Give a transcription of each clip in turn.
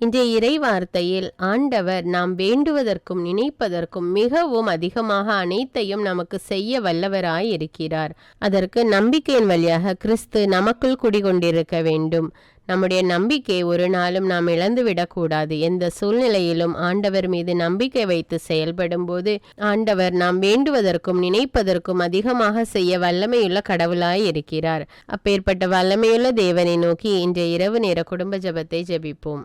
இன்றைய இறை வார்த்தையில் ஆண்டவர் நாம் வேண்டுவதற்கும் நினைப்பதற்கும் மிகவும் அதிகமாக அனைத்தையும் நமக்கு செய்ய வல்லவராய் இருக்கிறார் அதற்கு நம்பிக்கையின் வழியாக கிறிஸ்து நமக்குள் குடிகொண்டிருக்க வேண்டும். நம்முடைய நம்பிக்கை ஒரு நாளும் நாம் இழந்துவிடக்கூடாது எந்த சூழ்நிலையிலும் ஆண்டவர் மீது நம்பிக்கை வைத்து செயல்படும் போது ஆண்டவர் நாம் வேண்டுவதற்கும் நினைப்பதற்கும் அதிகமாக செய்ய வல்லமையுள்ள கடவுளாய் இருக்கிறார் அப்பேற்பட்ட வல்லமையுள்ள தேவனை நோக்கி இன்றைய இரவு நேர குடும்ப ஜெபத்தை ஜபிப்போம்.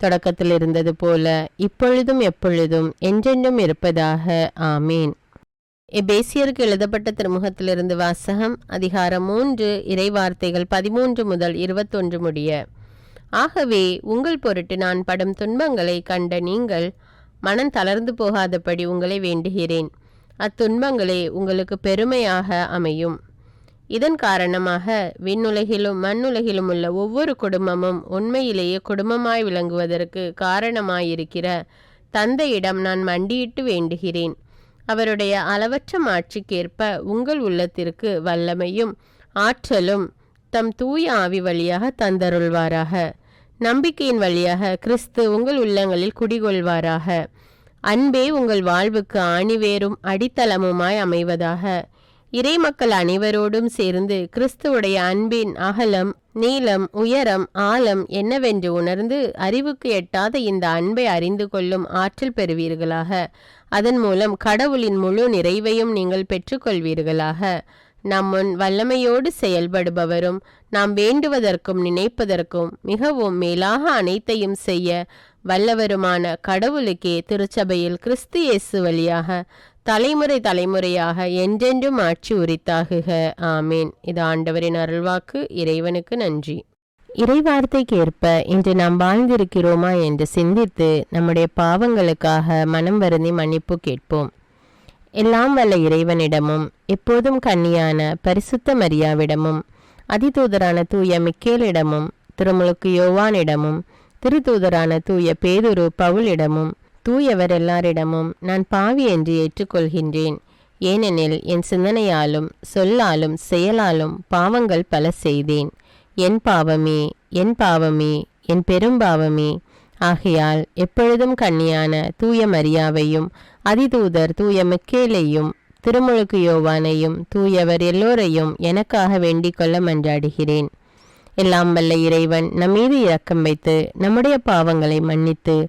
தொடக்கத்தில் இருந்தது போல இப்பொழுதும் எப்பொழுதும் என்றென்றும் இருப்பதாக. ஆமீன். எபேசியருக்கு எழுதப்பட்ட திருமுகத்திலிருந்து வாசகம் அதிகாரம் மூன்று இறைவார்த்தைகள் பதிமூன்று முதல் இருபத்தொன்று முடிய. ஆகவே உங்கள் பொருட்டு நான் படும் துன்பங்களை கண்ட நீங்கள் மனம் தளர்ந்து போகாதபடி உங்களை வேண்டுகிறேன். அத்துன்பங்களே உங்களுக்கு பெருமையாக அமையும். இதன் காரணமாக விண்ணுலகிலும் மண்ணுலகிலும் உள்ள ஒவ்வொரு குடும்பமும் உண்மையிலேயே குடும்பமாய் விளங்குவதற்கு காரணமாயிருக்கிற தந்தையிடம் நான் மண்டியிட்டு வேண்டுகிறேன். அவருடைய அளவற்ற மாட்சிக்கேற்ப உங்கள் உள்ளத்திற்கு வல்லமையும் ஆற்றலும் தம் தூய ஆவி வழியாக தந்தருள்வாராக. நம்பிக்கையின் வழியாக கிறிஸ்து உங்கள் உள்ளங்களில் குடிகொள்வாராக. அன்பே உங்கள் வாழ்வுக்கு ஆணிவேரும் அடித்தளமுமாய் அமைவதாக இறைமக்கள் அனைவரோடும் சேர்ந்து கிறிஸ்துவுடைய அன்பின் அகலம் நீளம் உயரம் ஆழம் என்னவென்று உணர்ந்து அறிவுக்கு எட்டாத இந்த அன்பை அறிந்து கொள்ளும் ஆற்றல் பெறுவீர்களாக. அதன் மூலம் கடவுளின் முழு நிறைவையும் நீங்கள் பெற்றுக்கொள்வீர்களாக. நம் முன் வல்லமையோடு செயல்படுபவரும் நாம் வேண்டுவதற்கும் நினைப்பதற்கும் மிகவும் மேலாக அனைத்தையும் செய்ய வல்லவருமான கடவுளுக்கே திருச்சபையில் கிறிஸ்து இயேசு வழியாக தலைமுறை தலைமுறையாக என்றென்றும் ஆட்சி உரித்தாகுக. ஆமேன். இது ஆண்டவரின் அருள்வாக்கு. இறைவனுக்கு நன்றி. இறைவார்த்தைக்கு ஏற்ப இன்று நாம் வாழ்ந்திருக்கிறோமா என்று சிந்தித்து நம்முடைய பாவங்களுக்காக மனம் வருந்தி மன்னிப்பு கேட்போம். எல்லாம் வல்ல இறைவனிடமும் எப்போதும் கன்னியான பரிசுத்த மரியாவிடமும் அதிதூதரான தூய மிக்கேலிடமும் திருமுழுக்கு யோவானிடமும் திருத்தூதரான தூய பேதுரு பவுலிடமும் தூயவர் எல்லாரிடமும் நான் பாவி என்று ஏற்றுக்கொள்கின்றேன். ஏனெனில் என் சிந்தனையாலும் சொல்லாலும் செயலாலும் பாவங்கள் பல செய்தேன். என் பாவமே என் பாவமே என் பெரும்பாவமே ஆகையால் எப்பொழுதும் கண்ணியான தூய மரியாவையும் அதிதூதர் தூய மிக்கேலையும் திருமுழுக்கு யோவானையும் தூயவர் எல்லோரையும் எனக்காக வேண்டிக் கொள்ள மன்றாடுகிறேன். எல்லாம் வல்ல இறைவன் நம்மீது இரக்கம் வைத்து நம்முடைய பாவங்களை மன்னித்து